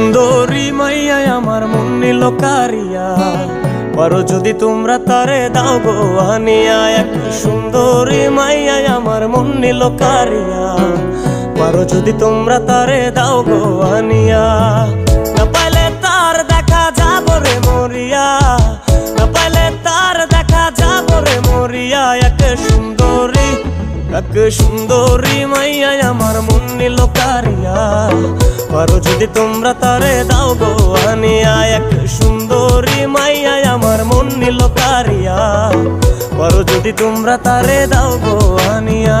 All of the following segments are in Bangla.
সুন্দরী মাইয়া আমার মন নিল পারো যদি তোমরা তারে দাও গো আনিয়া। এক সুন্দরী মাইয়া আমার মন নিল পারো যদি তোমরা তারে দাও গো আনিয়া। না পাইলে তার দেখা যাব রে মরিয়া। না পাইলে তার দেখা যাব রে মরিয়া। এক সুন্দরী এক সুন্দরী মাইয়া আমার মন নিল কারিয়া পারো যদি তোমরা তারে দাও গো, আনিয়া এক সুন্দরী মাইয়া আমার মন নিল কারিয়া পারো যদি তোমরা তারে দাও গো, আনিয়া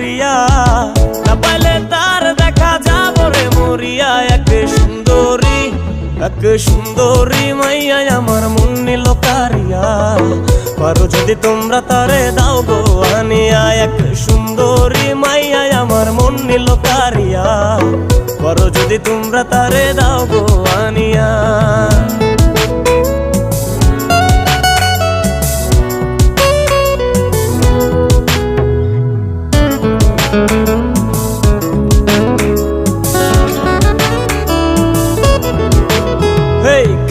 মরিয়া। না পাইলে তার দেখা যাব রে মরিয়া। এক সুন্দরী এক সুন্দরী মাইয়া, আমার মন নিল কারিয়া। পারো যদি তোমরা তারে দাও গো আনিয়া। এক সুন্দরী মাইয়া, আমার মন নিল কারিয়া। পারো যদি তোমরা তারে দাও গো আনিয়া।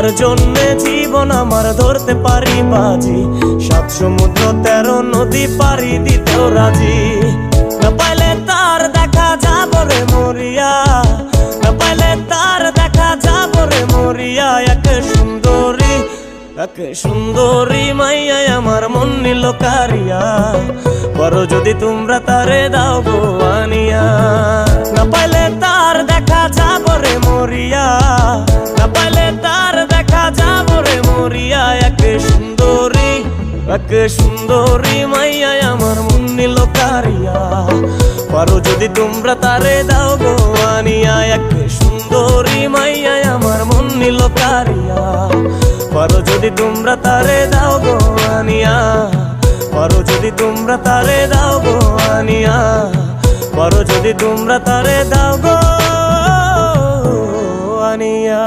তার জন্যে জীবন আমার ধরতে পারি বাজি। সাত সমুদ্র, তেরো নদী পারি দিতেও রাজি। না পাইলে তার দেখা যাব রে মরিয়া। না পাইলে তার দেখা যাব রে মরিয়া। এক সুন্দরী এক সুন্দরী মাইয়া আমার মন নিল কারিয়া। করো যদি তোমরা তারে দাও গো আনিয়া। না পাইলে তার দেখা যাব রে মরিয়া। এক সুন্দরী মাইয়া আমার মুন্নি লোকারিয়া পারো যদি তোমরা তারে দাও গো আনিয়া। একে সুন্দরী মাইয়া আমার মুন্নি লোকারিয়া পারো যদি তোমরা তারে দাও গো আনিয়া। পারো যদি তোমরা তারে দাও গো আনিয়া। পারো যদি তোমরা তারে দাও গো আনিয়া।